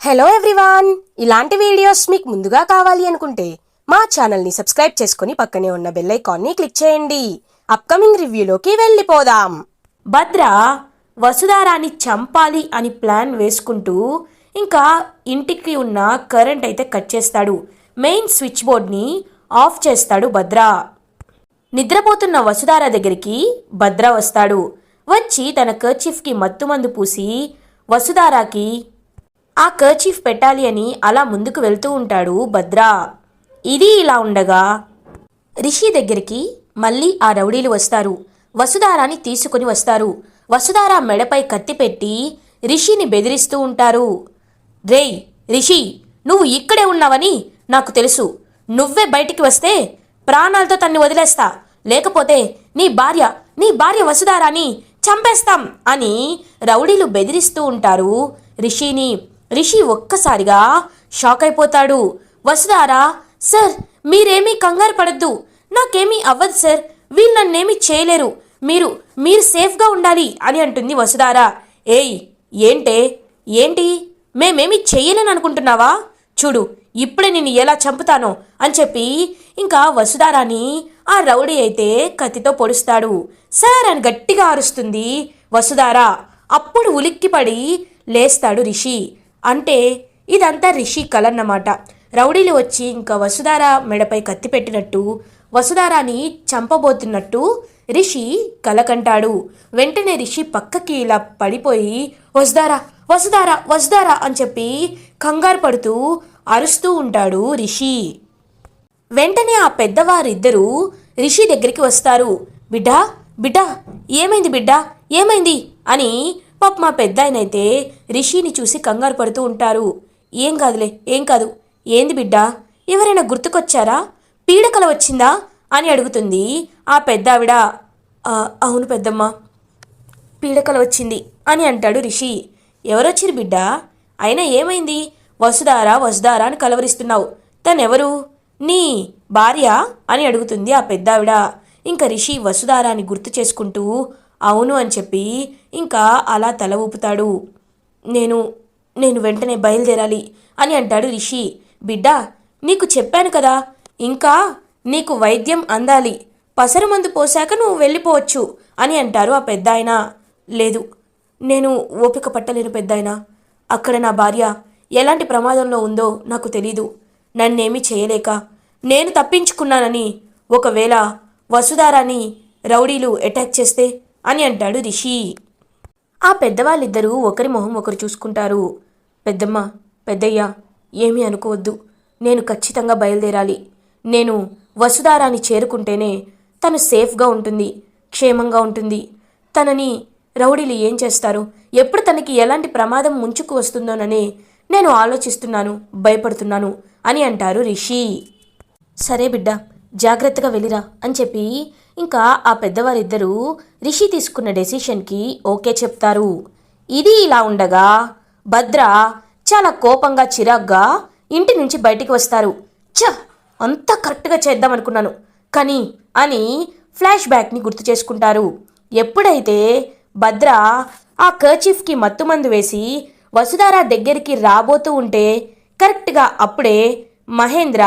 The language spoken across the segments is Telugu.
హలో ఎవ్రీవాన్ ఇలాంటి వీడియోస్ మీకు ముందుగా కావాలి అనుకుంటే మా ఛానల్ని సబ్స్క్రైబ్ చేసుకుని పక్కనే ఉన్న బెల్ ఐకాన్ని క్లిక్ చేయండి. అప్కమింగ్ రివ్యూలోకి వెళ్ళిపోదాం. భద్ర వసుధారాన్ని చంపాలి అని ప్లాన్ వేసుకుంటూ ఇంకా ఇంటికి ఉన్న కరెంట్ అయితే కట్ చేస్తాడు. మెయిన్ స్విచ్ బోర్డ్ని ఆఫ్ చేస్తాడు భద్ర. నిద్రపోతున్న వసుధార దగ్గరికి భద్ర వస్తాడు. వచ్చి తన కర్చీఫ్కి మత్తుమందు పూసి వసుధారాకి ఆ కర్చీఫ్ పెట్టాలి అని అలా ముందుకు వెళ్తూ ఉంటాడు భద్ర. ఇది ఇలా ఉండగా రిషి దగ్గరికి మళ్ళీ ఆ రౌడీలు వస్తారు. వసుధారాని తీసుకుని వస్తారు. వసుధార మెడపై కత్తి పెట్టి రిషిని బెదిరిస్తూ ఉంటారు. రేయ్ రిషి నువ్వు ఇక్కడే ఉన్నావని నాకు తెలుసు. నువ్వే బయటికి వస్తే ప్రాణాలతో తన్ని వదిలేస్తా. లేకపోతే నీ భార్య నీ భార్య వసుధారాని చంపేస్తాం అని రౌడీలు బెదిరిస్తూ ఉంటారు రిషిని. రిషి ఒక్కసారిగా షాక్ అయిపోతాడు. వసుధారా సార్ మీరేమీ కంగారు పడద్దు. నాకేమీ అవ్వదు సార్. వీళ్ళు నన్నేమీ చేయలేరు. మీరు మీరు సేఫ్గా ఉండాలి అని అంటుంది వసుదారా ఏయ్ ఏంటే? ఏంటి? మేమేమీ చెయ్యలేని అనుకుంటున్నావా? చూడు ఇప్పుడే నేను ఎలా చంపుతానో అని చెప్పి ఇంకా వసుధారాని ఆ రౌడీ అయితే కత్తితో పొడుస్తాడు. సార్ అని గట్టిగా అరుస్తుంది వసుధారా. అప్పుడు ఉలిక్కిపడి లేస్తాడు రిషి. అంటే ఇదంతా రిషి కలన్నమాట రౌడీలు వచ్చి ఇంకా వసుధార మెడపై కత్తి పెట్టినట్టు వసుధారాని చంపబోతున్నట్టు రిషి కలకంటాడు వెంటనే రిషి పక్కకి ఇలా పడిపోయి వసుధారా వసుధారా వసుధారా అని చెప్పి కంగారు పడుతూ అరుస్తూ ఉంటాడు రిషి. వెంటనే ఆ పెద్దవారిద్దరూ రిషి దగ్గరికి వస్తారు. బిడ్డా బిడ్డా ఏమైంది బిడ్డా ఏమైంది? అని పాప మా పెద్ద ఆయనైతే రిషిని చూసి కంగారు పడుతూ ఉంటారు. ఏం కాదులే ఏం కాదు. ఏంది బిడ్డా ఎవరైనా గుర్తుకొచ్చారా? పీడకల వచ్చిందా? అని అడుగుతుంది ఆ పెద్దావిడ. అవును పెద్దమ్మ పీడకల వచ్చింది అని అంటాడు రిషి. ఎవరొచ్చిరు బిడ్డ? అయినా ఏమైంది? వసుదారా వసుదారా అని కలవరిస్తున్నావు. తనెవరు? నీ భార్య? అని అడుగుతుంది ఆ పెద్దావిడ. ఇంకా రిషి వసుదారాని గుర్తు చేసుకుంటూ అవును అని చెప్పి ఇంకా అలా తల ఊపుతాడు. నేను నేను వెంటనే బయలుదేరాలి అని అంటాడు రిషి. బిడ్డ నీకు చెప్పాను కదా ఇంకా నీకు వైద్యం అందాలి. పసరు మందు పోశాక నువ్వు వెళ్ళిపోవచ్చు అని అంటారు ఆ పెద్ద లేదు నేను ఓపిక పట్టలేను పెద్దాయన. అక్కడ నా భార్య ఎలాంటి ప్రమాదంలో ఉందో నాకు తెలీదు. నన్నేమీ చేయలేక నేను తప్పించుకున్నానని. ఒకవేళ వసుధారాని రౌడీలు అటాక్ చేస్తే అని అంటాడు రిషి. ఆ పెద్దవాళ్ళిద్దరూ ఒకరి మొహం ఒకరు చూసుకుంటారు. పెద్దమ్మ పెద్దయ్య ఏమీ అనుకోవద్దు. నేను ఖచ్చితంగా బయలుదేరాలి. నేను వసుధారాన్ని చేరుకుంటేనే తను సేఫ్గా ఉంటుంది క్షేమంగా ఉంటుంది. తనని రౌడీలు ఏం చేస్తారు? ఎప్పుడు తనకి ఎలాంటి ప్రమాదం ముంచుకు వస్తుందోనని నేను ఆలోచిస్తున్నాను భయపడుతున్నాను అని అంటారు రిషి. సరే బిడ్డ జాగ్రత్తగా వెళ్ళిరా అని చెప్పి ఇంకా ఆ పెద్దవారిద్దరూ రిషి తీసుకున్న డెసిషన్కి ఓకే చెప్తారు. ఇది ఇలా ఉండగా భద్ర చాలా కోపంగా చిరాగ్గా ఇంటి నుంచి బయటికి వస్తారు. చ అంతా కరెక్ట్గా చేద్దాం అనుకున్నాను. కానీ అని ఫ్లాష్ బ్యాక్ని గుర్తు చేసుకుంటారు. ఎప్పుడైతే భద్ర ఆ కర్చీఫ్కి మత్తుమందు వేసి వసుధార దగ్గరికి రాబోతూ ఉంటే కరెక్ట్గా అప్పుడే మహేంద్ర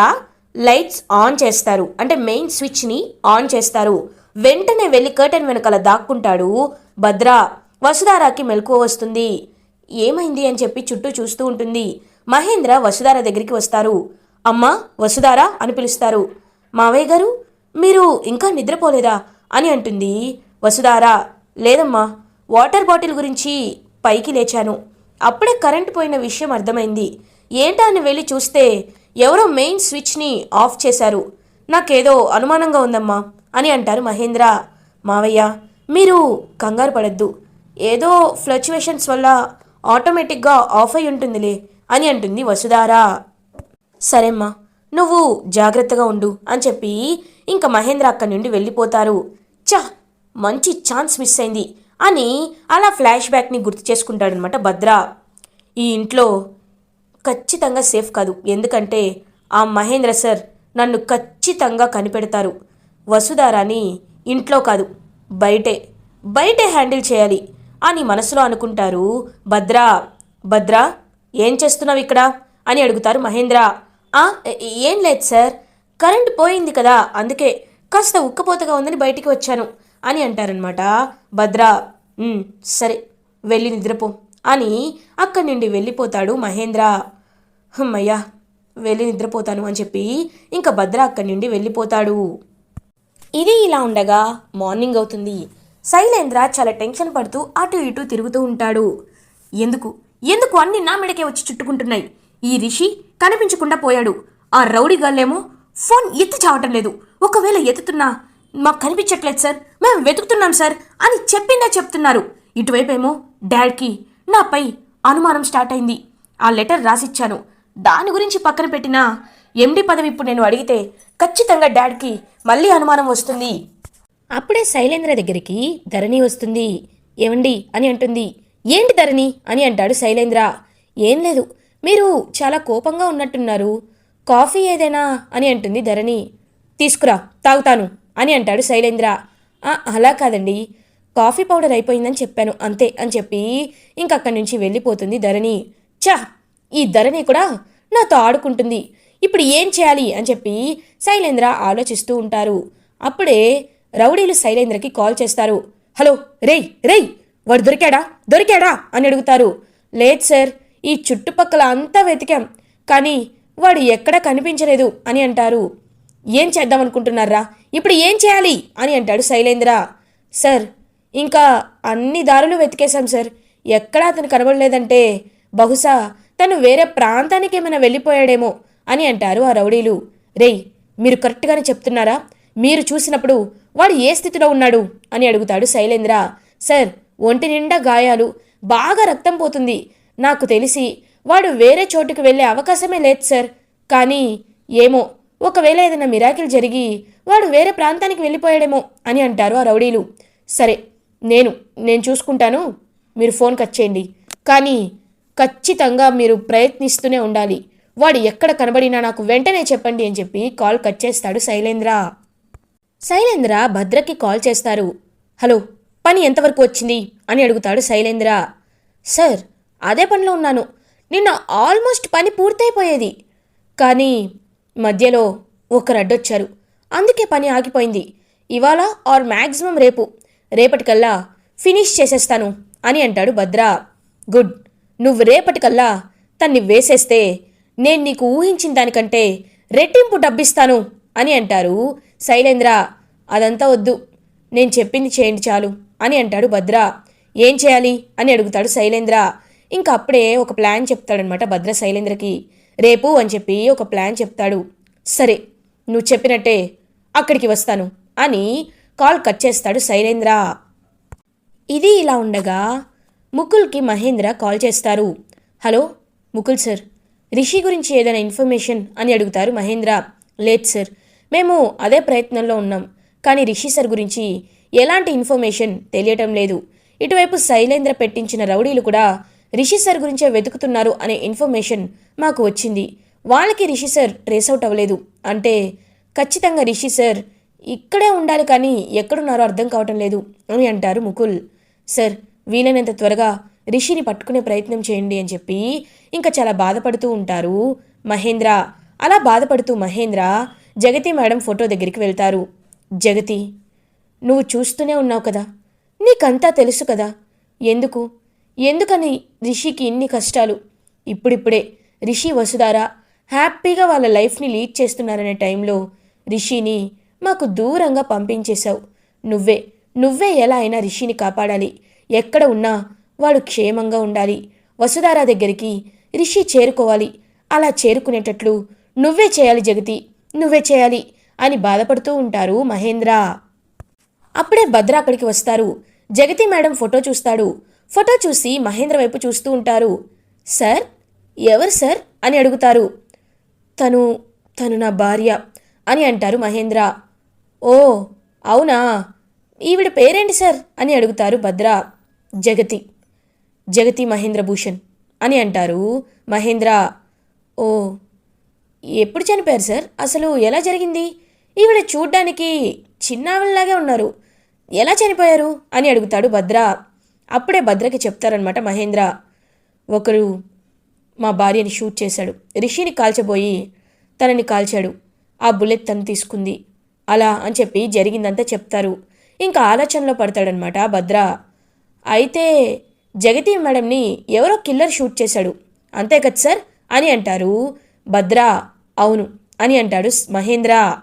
లైట్స్ ఆన్ చేస్తారు. అంటే మెయిన్ స్విచ్ని ఆన్ చేస్తారు. వెంటనే వెళ్ళి కర్టెన్ వెనకాల దాక్కుంటాడు భద్ర. వసుధారాకి మెలకువ వస్తుంది. ఏమైంది అని చెప్పి చుట్టూ చూస్తూ ఉంటుంది. మహేంద్ర వసుధార దగ్గరికి వస్తారు. అమ్మా వసుధార అని పిలుస్తారు. మావయ్య గారు మీరు ఇంకా నిద్రపోలేదా అని అంటుంది వసుధార. లేదమ్మా వాటర్ బాటిల్ గురించి పైకి లేచాను. అప్పుడే కరెంట్ పోయిన విషయం అర్థమైంది. ఏంటా అని వెళ్ళి చూస్తే ఎవరో మెయిన్ స్విచ్ని ఆఫ్ చేశారు. నాకేదో అనుమానంగా ఉందమ్మా అని అంటారు మహేంద్ర. మావయ్య మీరు కంగారు పడద్దు. ఏదో ఫ్లక్చువేషన్స్ వల్ల ఆటోమేటిక్గా ఆఫ్ అయి ఉంటుందిలే అని అంటుంది వసుధారా. సరేమ్మా నువ్వు జాగ్రత్తగా ఉండు అని చెప్పి ఇంకా మహేంద్ర అక్కడి నుండి వెళ్ళిపోతారు. చా మంచి ఛాన్స్ మిస్ అయింది అని అలా ఫ్లాష్ బ్యాక్ని గుర్తు చేసుకుంటాడనమాట భద్ర. ఈ ఇంట్లో ఖచ్చితంగా సేఫ్ కాదు. ఎందుకంటే ఆ మహేంద్ర సార్ నన్ను ఖచ్చితంగా కనిపెడతారు. వసుధారాని ఇంట్లో కాదు బయటే. బయటే హ్యాండిల్ చేయాలి అని మనసులో అనుకుంటారు. భద్ర భద్ర ఏం చేస్తున్నావు ఇక్కడ? అని అడుగుతారు మహేంద్ర. ఏం లేదు సార్ కరెంట్ పోయింది కదా అందుకే కాస్త ఉక్కపోతగా ఉందని బయటికి వచ్చాను అని అంటారనమాట భద్ర సరే వెళ్ళి నిద్రపో అని అక్కడి నుండి వెళ్ళిపోతాడు మహేంద్ర. అమ్మయ్యా వెళ్ళి నిద్రపోతాను అని చెప్పి ఇంకా భద్ర అక్కడి నుండి వెళ్ళిపోతాడు. ఇది ఇలా ఉండగా మార్నింగ్ అవుతుంది. శైలేంద్ర చాలా టెన్షన్ పడుతూ అటు ఇటు తిరుగుతూ ఉంటాడు. ఎందుకు? ఎందుకు అన్ని నా మెడకే వచ్చి చుట్టుకుంటున్నాయి? ఈ రిషి కనిపించకుండా పోయాడు. ఆ రౌడీ గల్లేమో ఫోన్ ఎత్తి చావటం లేదు. ఒకవేళ ఎత్తుతున్నా మాకు కనిపించట్లేదు సార్. మేము వెతుకుతున్నాం సార్ అని చెప్పిందే చెప్తున్నారు. ఇటువైపేమో డాడ్కి నాపై అనుమానం స్టార్ట్ అయింది. ఆ లెటర్ రాసిచ్చాను. దాని గురించి పక్కన పెట్టినా ఎండి పదవి ఇప్పుడు నేను అడిగితే ఖచ్చితంగా డాడ్కి మళ్ళీ అనుమానం వస్తుంది. అప్పుడే శైలేంద్ర దగ్గరికి ధరణి వస్తుంది. ఏమండి? అని అంటుంది. ఏంటి ధరణి? అని అంటాడు శైలేంద్ర. ఏం లేదు. మీరు చాలా కోపంగా ఉన్నట్టున్నారు. కాఫీ ఏదైనా? అని అంటుంది ధరణి. తీసుకురా తాగుతాను. అని అంటాడు శైలేంద్ర. అలా కాదండి. కాఫీ పౌడర్ అయిపోయిందని చెప్పాను. అంతే అని చెప్పి ఇంకక్కడి నుంచి వెళ్ళిపోతుంది ధరణి. చా ఈ ధరణి కూడా నాతో ఆడుకుంటుంది. ఇప్పుడు ఏం చేయాలి? అని చెప్పి శైలేంద్ర ఆలోచిస్తూ ఉంటారు. అప్పుడే రౌడీలు శైలేంద్రకి కాల్ చేస్తారు. హలో రేయ్ రేయ్ వాడు దొరికాడా? దొరికాడా? అని అడుగుతారు. లేదు సార్ ఈ చుట్టుపక్కల అంతా వెతికాం కానీ వాడు ఎక్కడా కనిపించలేదు అని అంటారు. ఏం చేద్దాం అనుకుంటున్నారా? ఇప్పుడు ఏం చేయాలి? అని అంటాడు శైలేంద్ర. సార్ ఇంకా అన్ని దారులు వెతికేశాం సార్. ఎక్కడా అతను కనబడలేదంటే బహుశా తను వేరే ప్రాంతానికి ఏమైనా వెళ్ళిపోయాడేమో అని అంటారు ఆ రౌడీలు. రేయ్ మీరు కరెక్ట్గానే చెప్తున్నారా? మీరు చూసినప్పుడు వాడు ఏ స్థితిలో ఉన్నాడు? అని అడుగుతాడు శైలేంద్ర. సార్ ఒంటి నిండా గాయాలు బాగా రక్తం పోతుంది. నాకు తెలిసి వాడు వేరే చోటుకు వెళ్ళే అవకాశమే లేదు సార్. కానీ ఏమో ఒకవేళ ఏదైనా మిరాకిల్ జరిగి వాడు వేరే ప్రాంతానికి వెళ్ళిపోయాడేమో అని అంటారు ఆ రౌడీలు. సరే నేను నేను చూసుకుంటాను. మీరు ఫోన్ కట్ చేయండి. కానీ ఖచ్చితంగా మీరు ప్రయత్నిస్తూనే ఉండాలి. వాడు ఎక్కడ కనబడినా నాకు వెంటనే చెప్పండి అని చెప్పి కాల్ కట్ చేస్తాడు శైలేంద్ర. శైలేంద్ర భద్రకి కాల్ చేస్తారు. హలో పని ఎంతవరకు వచ్చింది? అని అడుగుతాడు శైలేంద్ర. సార్ అదే పనిలో ఉన్నాను. నిన్న ఆల్మోస్ట్ పని పూర్తయిపోయేది. కానీ మధ్యలో ఒకరు అడ్డొచ్చారు అందుకే పని ఆగిపోయింది. ఇవాళ ఆర్ మ్యాక్సిమం రేపు. రేపటికల్లా ఫినిష్ చేసేస్తాను అని అంటాడు భద్ర. గుడ్. నువ్వు రేపటికల్లా తన్ని వేసేస్తే నేను నీకు ఊహించిన దానికంటే రెట్టింపు డబ్బిస్తాను అని అంటారు. శైలేంద్ర అదంతా వద్దు. నేను చెప్పింది చేయండి చాలు అని అంటాడు భద్ర. ఏం చేయాలి అని అడుగుతాడు శైలేంద్ర. ఇంకా అప్పుడే ఒక ప్లాన్ చెప్తాడనమాట భద్ర శైలేంద్రకి. రేపు అని చెప్పి ఒక ప్లాన్ చెప్తాడు. సరే నువ్వు చెప్పినట్టే అక్కడికి వస్తాను అని కాల్ కట్ చేస్తాడు శైలేంద్ర. ఇది ఇలా ఉండగా ముకుల్కి మహేంద్ర కాల్ చేస్తారు. Hello Mukul sir. రిషి గురించి ఏదైనా ఇన్ఫర్మేషన్? అని అడుగుతారు మహేంద్ర. లేదు సార్. మేము అదే ప్రయత్నంలో ఉన్నాం. కానీ రిషి సార్ గురించి ఎలాంటి ఇన్ఫర్మేషన్ తెలియటం లేదు. ఇటువైపు శైలేంద్ర పెట్టించిన రౌడీలు కూడా రిషి సార్ గురించే వెతుకుతున్నారు అనే ఇన్ఫర్మేషన్ మాకు వచ్చింది. వాళ్ళకి రిషి సార్ ట్రేస్ అవుట్ అవ్వలేదు. అంటే ఖచ్చితంగా రిషి సార్ ఇక్కడే ఉండాలి కానీ ఎక్కడున్నారో అర్థం కావటం లేదు అని అంటారు ముకుల్. సార్ వీలైనంత త్వరగా రిషిని పట్టుకునే ప్రయత్నం చేయండి అని చెప్పి ఇంకా చాలా బాధపడుతూ ఉంటారు. మహేంద్ర అలా బాధపడుతూ మహేంద్ర జగతి మేడం ఫోటో దగ్గరికి వెళ్తారు. జగతి నువ్వు చూస్తూనే ఉన్నావు కదా? నీకంతా తెలుసు కదా? ఎందుకు? ఎందుకని రిషికి ఇన్ని కష్టాలు? ఇప్పుడిప్పుడే రిషి వసుధార హ్యాపీగా వాళ్ళ లైఫ్ని లీడ్ చేస్తున్నారనే టైంలో రిషిని మాకు దూరంగా పంపించేశావు. నువ్వే నువ్వే ఎలా అయినా రిషిని కాపాడాలి. ఎక్కడ ఉన్నా వాడు క్షేమంగా ఉండాలి. వసుధార దగ్గరికి రిషి చేరుకోవాలి. అలా చేరుకునేటట్లు నువ్వే చేయాలి జగతి నువ్వే చేయాలి అని బాధపడుతూ ఉంటారు మహేంద్ర. అప్పుడే భద్ర అక్కడికి వస్తారు. జగతి మేడం ఫోటో చూస్తాడు. ఫోటో చూసి మహేంద్ర వైపు చూస్తూ ఉంటారు. సార్? ఎవరు సార్? అని అడుగుతారు. తను తను నా భార్య అని అంటారు మహేంద్ర. ఓ అవునా? ఈవిడ పేరేంటి సార్? అని అడుగుతారు భద్ర. జగతి. జగతి మహేంద్ర భూషణ్ అని అంటారు. మహేంద్ర ఓ ఎప్పుడు చనిపోయారు సార్? అసలు ఎలా జరిగింది? ఈవిడ చూడ్డానికి చిన్నావిడలాగే ఉన్నారు. ఎలా చనిపోయారు? అని అడుగుతాడు భద్ర. అప్పుడే భద్రకి చెప్తారనమాట మహేంద్ర. ఒకరు మా భార్యని షూట్ చేశాడు. రిషిని కాల్చబోయి తనని కాల్చాడు. ఆ బుల్లెట్ తను తీసుకుంది. అలా అని చెప్పి జరిగిందంతా చెప్తారు. ఇంకా ఆలోచనలో పడతాడనమాట భద్ర. అయితే జగతి మేడంని ఎవరో కిల్లర్ షూట్ చేశాడు. అంతే కదా సార్? అని అంటారు. భద్ర అవును అని అంటాడు మహేంద్ర.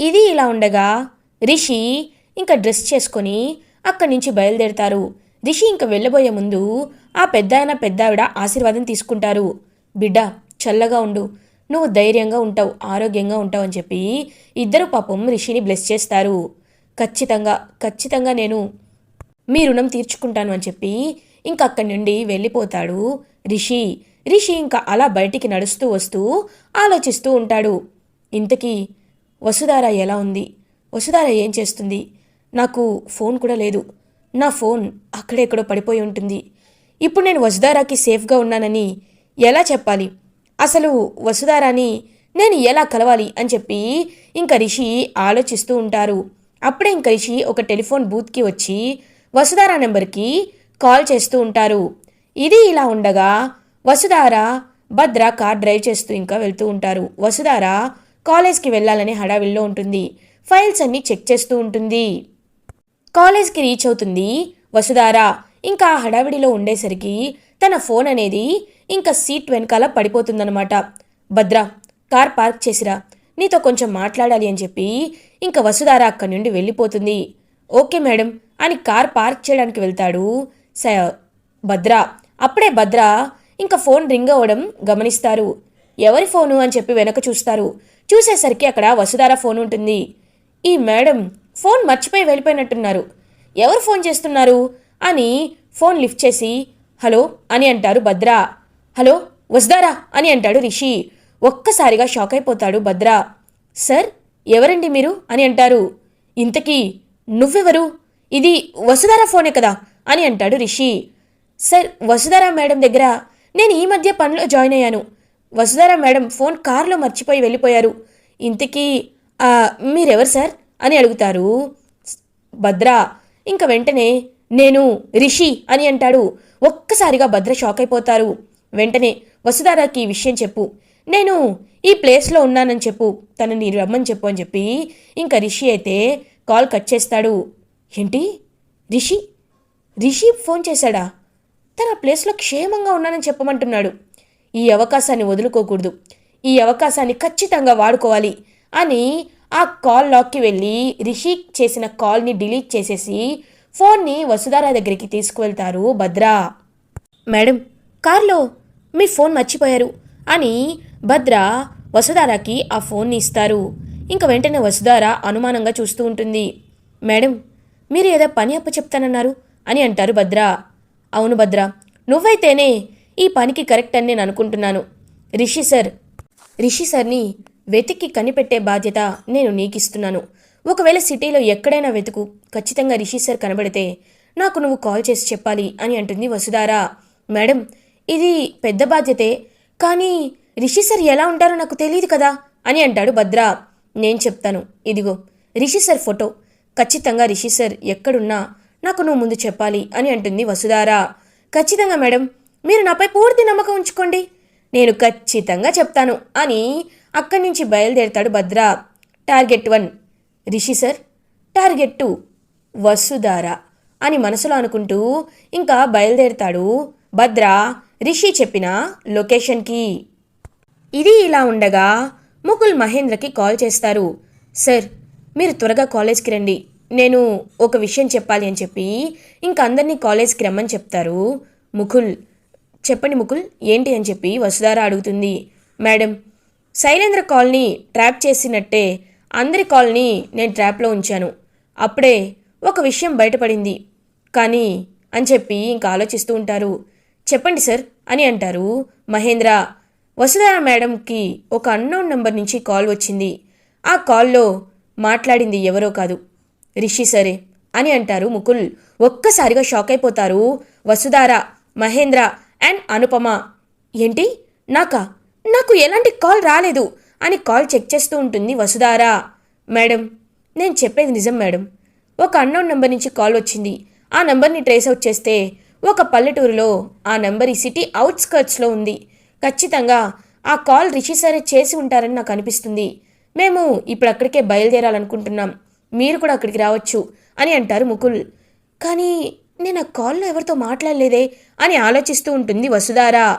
ఇది ఇలా ఉండగా రిషి ఇంకా డ్రెస్ చేసుకొని అక్కడి నుంచి బయలుదేరతారు. రిషి ఇంకా వెళ్ళబోయే ముందు ఆ పెద్ద ఆయన పెద్దావిడ ఆశీర్వాదం తీసుకుంటారు. బిడ్డ చల్లగా ఉండు. నువ్వు ధైర్యంగా ఉంటావు ఆరోగ్యంగా ఉంటావు అని చెప్పి ఇద్దరు పాపం రిషిని బ్లెస్ చేస్తారు. ఖచ్చితంగా ఖచ్చితంగా నేను మీ రుణం తీర్చుకుంటాను అని చెప్పి ఇంకక్కడి నుండి వెళ్ళిపోతాడు రిషి. రిషి ఇంకా అలా బయటికి నడుస్తూ వస్తూ ఆలోచిస్తూ ఉంటాడు. ఇంతకీ వసుధార ఎలా ఉంది? వసుధార ఏం చేస్తుంది? నాకు ఫోన్ కూడా లేదు. నా ఫోన్ అక్కడెక్కడో పడిపోయి ఉంటుంది. ఇప్పుడు నేను వసుధారాకి సేఫ్గా ఉన్నానని ఎలా చెప్పాలి? అసలు వసుధారాని నేను ఎలా కలవాలి అని చెప్పి ఇంకా రిషి ఆలోచిస్తూ ఉంటారు. అప్పుడే ఇంకా రిషి ఒక టెలిఫోన్ బూత్కి వచ్చి వసుధార నెంబర్కి కాల్ చేస్తూ ఉంటారు. ఇది ఇలా ఉండగా వసుధార భద్ర కార్ డ్రైవ్ చేస్తూ ఇంకా వెళ్తూ ఉంటారు. వసుధార కాలేజ్కి వెళ్ళాలనే హడావిల్లో ఉంటుంది. ఫైల్స్ అన్నీ చెక్ చేస్తూ ఉంటుంది. కాలేజ్కి రీచ్ అవుతుంది వసుధార. ఇంకా ఆ హడావిడిలో ఉండేసరికి తన ఫోన్ అనేది ఇంకా సీట్ వెనకాల పడిపోతుందన్నమాట. భద్ర కార్ పార్క్ చేసిరా. నీతో కొంచెం మాట్లాడాలి అని చెప్పి ఇంకా వసుధార అక్కడి నుండి వెళ్ళిపోతుంది. ఓకే మేడం అని కార్ పార్క్ చేయడానికి వెళ్తాడు స భద్ర. అప్పుడే భద్ర ఇంకా ఫోన్ రింగ్ అవ్వడం గమనిస్తారు. ఎవరి ఫోను అని చెప్పి వెనక చూస్తారు. చూసేసరికి అక్కడ వసుధార ఫోన్ ఉంటుంది. ఈ మేడం ఫోన్ మర్చిపోయి వెళ్ళిపోయినట్టున్నారు. ఎవరు ఫోన్ చేస్తున్నారు? అని ఫోన్ లిఫ్ట్ చేసి హలో అని అంటారు భద్ర. హలో వసుధారా అని అంటాడు రిషి. ఒక్కసారిగా షాక్ అయిపోతాడు భద్ర. సార్ ఎవరండి మీరు? అని అంటారు. ఇంతకీ నువ్వెవరు? ఇది వసుధార ఫోనే కదా? అని అంటాడు రిషి. సార్ వసుధార మేడం దగ్గర నేను ఈ మధ్య పనిలో జాయిన్ అయ్యాను. వసుధార మేడం ఫోన్ కారులో మర్చిపోయి వెళ్ళిపోయారు. ఇంతకీ మీరెవరు సార్? అని అడుగుతారు. భద్ర ఇంక వెంటనే నేను రిషి అని అంటాడు. ఒక్కసారిగా భద్ర షాక్ అయిపోతారు. వెంటనే వసుధారాకి ఈ విషయం చెప్పు. నేను ఈ ప్లేస్లో ఉన్నానని చెప్పు. తనని రమ్మని చెప్పు అని చెప్పి ఇంకా రిషి అయితే కాల్ కట్ చేస్తాడు. ఏంటి? రిషి? రిషి ఫోన్ చేశాడా? తన ప్లేస్లో క్షేమంగా ఉన్నానని చెప్పమంటున్నాడు. ఈ అవకాశాన్ని వదులుకోకూడదు. ఈ అవకాశాన్ని ఖచ్చితంగా వాడుకోవాలి అని ఆ కాల్ లాక్కి వెళ్ళి రిషి చేసిన కాల్ని డిలీట్ చేసేసి ఫోన్ని వసుధార దగ్గరికి తీసుకువెళ్తారు భద్ర. మేడం కార్లో మీ ఫోన్ మర్చిపోయారు అని భద్ర వసుధారాకి ఆ ఫోన్ని ఇస్తారు. ఇంక వెంటనే వసుధార అనుమానంగా చూస్తూ ఉంటుంది. మేడం మీరు ఏదో పని అప్ప చెప్తానన్నారు అని అంటారు భద్ర. అవును భద్ర నువ్వైతేనే ఈ పనికి కరెక్ట్ అని నేను అనుకుంటున్నాను. రిషి సార్ రిషి సార్ని వెతికి కనిపెట్టే బాధ్యత నేను నీకిస్తున్నాను. ఒకవేళ సిటీలో ఎక్కడైనా వెతుకు ఖచ్చితంగా రిషి సార్ కనబడితే నాకు నువ్వు కాల్ చేసి చెప్పాలి అని అంటుంది వసుధారా. మేడం ఇది పెద్ద బాధ్యతే కానీ రిషి సార్ ఎలా ఉంటారో నాకు తెలియదు కదా అని అంటాడు భద్ర. నేను చెప్తాను ఇదిగో రిషి సార్ ఫోటో ఖచ్చితంగా రిషి సార్ ఎక్కడున్నా నాకు నువ్వు ముందు చెప్పాలి అని అంటుంది వసుధారా. ఖచ్చితంగా మేడం మీరు నాపై పూర్తి నమ్మకం ఉంచుకోండి. నేను ఖచ్చితంగా చెప్తాను అని అక్కడి నుంచి బయలుదేరతాడు Bhadra. Target one Rishi sir. Target two Vasudhara అని మనసులో అనుకుంటూ ఇంకా బయలుదేరతాడు భద్ర. రిషి చెప్పిన లొకేషన్కి ఇది ఇలా ఉండగా ముకుల్ మహేంద్రకి కాల్ చేస్తారు. సార్ మీరు త్వరగా కాలేజ్కి రండి. నేను ఒక విషయం చెప్పాలి అని చెప్పి ఇంకా అందరినీ కాలేజ్కి రమ్మని చెప్తారు. ముకుల్ చెప్పండి ముకుల్ ఏంటి అని చెప్పి వసుధార అడుగుతుంది. మేడం శైలేంద్ర కాల్ని ట్రాప్ చేసినట్టే అందరి కాల్ని నేను ట్రాప్లో ఉంచాను. అప్పుడే ఒక విషయం బయటపడింది. కానీ అని చెప్పి ఇంకా ఆలోచిస్తూ ఉంటారు. చెప్పండి సార్ అని అంటారు మహేంద్ర. వసుధార మేడంకి ఒక అన్నోన్ నెంబర్ నుంచి కాల్ వచ్చింది. ఆ కాల్లో మాట్లాడింది ఎవరో కాదు. రిషి సరే అని అంటారు ముకుల్. ఒక్కసారిగా షాక్ అయిపోతారు. వసుధార మహేంద్ర అండ్ అనుపమ. ఏంటి? నాకా? నాకు ఎలాంటి కాల్ రాలేదు అని కాల్ చెక్ చేస్తూ ఉంటుంది వసుధార. మేడం నేను చెప్పేది నిజం మేడం. ఒక అన్నోన్ నెంబర్ నుంచి కాల్ వచ్చింది. ఆ నెంబర్ని ట్రేస్ అవుట్ చేస్తే ఒక పల్లెటూరులో ఆ నెంబర్ ఈ సిటీ అవుట్స్కర్ట్స్లో ఉంది. ఖచ్చితంగా ఆ కాల్ రిషి సరే చేసి ఉంటారని నాకు అనిపిస్తుంది. మేము ఇప్పుడు అక్కడికే బయలుదేరాలనుకుంటున్నాం. మీరు కూడా అక్కడికి రావచ్చు అని అంటారు ముకుల్. కానీ నేను ఆ కాల్లో ఎవరితో మాట్లాడలేదే అని ఆలోచిస్తూ ఉంటుంది వసుధారా.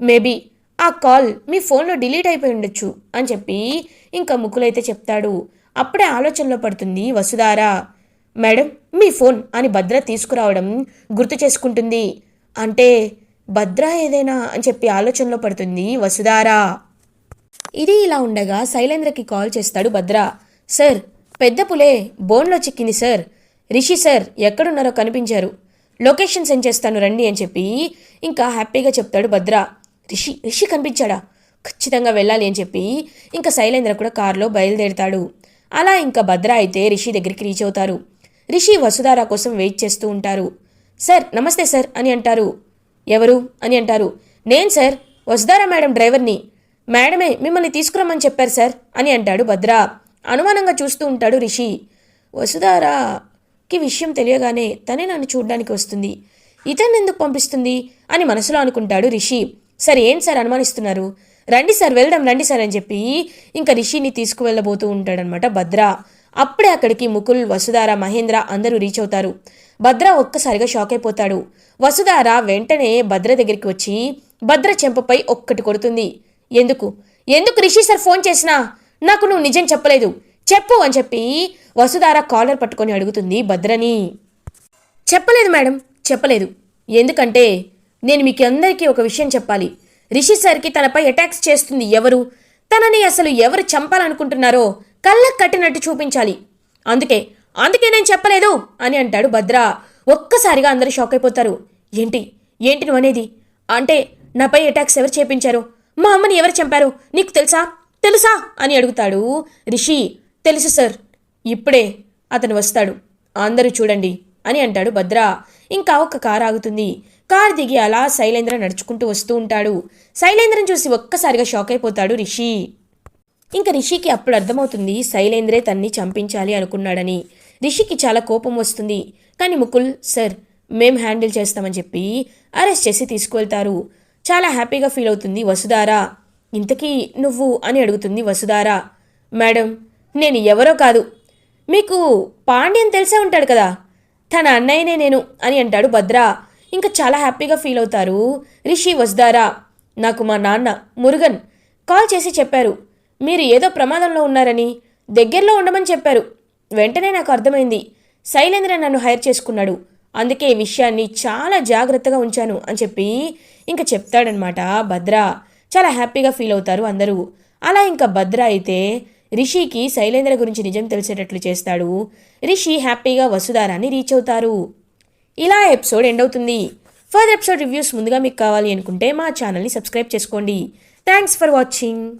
మేబీ ఆ కాల్ మీ ఫోన్లో డిలీట్ అయిపోయి ఉండొచ్చు అని చెప్పి ఇంకా ముకులైతే చెప్తాడు. అప్పుడే ఆలోచనలో పడుతుంది వసుధారా. మేడం మీ ఫోన్ అని భద్ర తీసుకురావడం గుర్తు చేసుకుంటుంది. అంటే భద్ర ఏదైనా అని చెప్పి ఆలోచనలో పడుతుంది వసుధారా. ఇది ఇలా ఉండగా శైలేంద్రకి కాల్ చేస్తాడు భద్ర. సార్ పెద్ద పులే బోన్లో చిక్కింది సార్. రిషి సార్ ఎక్కడున్నారో కనిపించారు. లొకేషన్ సెండ్ చేస్తాను రండి అని చెప్పి ఇంకా హ్యాపీగా చెప్తాడు భద్ర. రిషి రిషి కనిపించాడా? ఖచ్చితంగా వెళ్ళాలి అని చెప్పి ఇంకా శైలేంద్ర కూడా కారులో బయలుదేరుతాడు. అలా ఇంకా భద్ర అయితే రిషి దగ్గరికి రీచ్ అవుతారు. రిషి వసుధార కోసం వెయిట్ చేస్తూ ఉంటారు. సార్ నమస్తే సార్ అని అంటారు. ఎవరు? అని అంటారు. నేను సార్ వసుధారా మేడం డ్రైవర్ని. మేడమే మిమ్మల్ని తీసుకురమ్మని చెప్పారు సార్ అని అంటాడు భద్ర. అనుమానంగా చూస్తూ ఉంటాడు రిషి. వసుధారాకి విషయం తెలియగానే తనే నన్ను చూడ్డానికి వస్తుంది. ఇతన్ని ఎందుకు పంపిస్తుంది అని మనసులో అనుకుంటాడు రిషి. సార్ ఏం సార్ అనుమానిస్తున్నారు? రండి సార్ వెళ్దాం రండి సార్ అని చెప్పి ఇంకా రిషిని తీసుకువెళ్ళబోతూ ఉంటాడనమాట భద్ర. అప్పుడే అక్కడికి ముకుల్ వసుధార మహేంద్ర అందరూ రీచ్ అవుతారు. భద్ర ఒక్కసారిగా షాక్ అయిపోతాడు. వసుధార వెంటనే భద్ర దగ్గరికి వచ్చి భద్ర చెంపపై ఒక్కటి కొడుతుంది. ఎందుకు? ఎందుకు రిషి సార్ ఫోన్ చేసినా? నాకు నువ్వు నిజం చెప్పలేదు. చెప్పు అని చెప్పి వసుధార కాలర్ పట్టుకొని అడుగుతుంది భద్రని చెప్పలేదు మేడం చెప్పలేదు. ఎందుకంటే నేను మీకు అందరికీ ఒక విషయం చెప్పాలి. రిషి సార్కి తనపై అటాక్స్ చేస్తుంది ఎవరు? తనని అసలు ఎవరు చంపాలనుకుంటున్నారో కళ్ళకు కట్టినట్టు చూపించాలి. అందుకే అందుకే నేను చెప్పలేదు అని అంటాడు భద్ర. ఒక్కసారిగా అందరూ షాక్ అయిపోతారు. ఏంటి? ఏంటి నువ్వు అనేది? అంటే నాపై అటాక్స్ ఎవరు చేపించారు? మా అమ్మని ఎవరు చంపారు? నీకు తెలుసా? తెలుసా? అని అడుగుతాడు రిషి. తెలుసు సార్. ఇప్పుడే అతను వస్తాడు. అందరూ చూడండి అని అంటాడు భద్ర. ఇంకా ఒక కారు ఆగుతుంది. కారు దిగి అలా శైలేంద్ర నడుచుకుంటూ వస్తూ ఉంటాడు. శైలేంద్రని చూసి ఒక్కసారిగా షాక్ అయిపోతాడు రిషి. ఇంకా రిషికి అప్పుడు అర్థమవుతుంది శైలేంద్రే తన్ని చంపించాలి అనుకున్నాడని. రిషికి చాలా కోపం వస్తుంది. కానీ ముకుల్ సార్ మేం హ్యాండిల్ చేస్తామని చెప్పి అరెస్ట్ చేసి తీసుకువెళ్తారు. చాలా హ్యాపీగా ఫీల్ అవుతుంది వసుధారా. ఇంతకీ నువ్వు అని అడుగుతుంది వసుధారా. మేడం నేను ఎవరో కాదు. మీకు పాండ్యన్ తెలిసే ఉంటాడు కదా. తన అన్నయ్యనే నేను అని అంటాడు భద్ర. ఇంకా చాలా హ్యాపీగా ఫీల్ అవుతారు రిషి వసుధారా. నాకు మా నాన్న మురుగన్ కాల్ చేసి చెప్పారు. మీరు ఏదో ప్రమాదంలో ఉన్నారని దగ్గరలో ఉండమని చెప్పారు. వెంటనే నాకు అర్థమైంది. శైలేంద్ర నన్ను హైర్ చేసుకున్నాడు. అందుకే ఈ విషయాన్ని చాలా జాగ్రత్తగా ఉంచాను అని చెప్పి ఇంకా చెప్తాడనమాట భద్ర. చాలా హ్యాపీగా ఫీల్ అవుతారు అందరూ. అలా ఇంకా భద్ర అయితే రిషికి శైలేంద్ర గురించి నిజం తెలిసేటట్లు చేస్తాడు. రిషి హ్యాపీగా వసుధారాన్ని రీచ్ అవుతారు. ఇలా ఎపిసోడ్ ఎండ్ అవుతుంది. ఫర్దర్ ఎపిసోడ్ రివ్యూస్ ముందుగా మీకు కావాలి అనుకుంటే మా ఛానల్ని సబ్స్క్రైబ్ చేసుకోండి. Thanks for watching.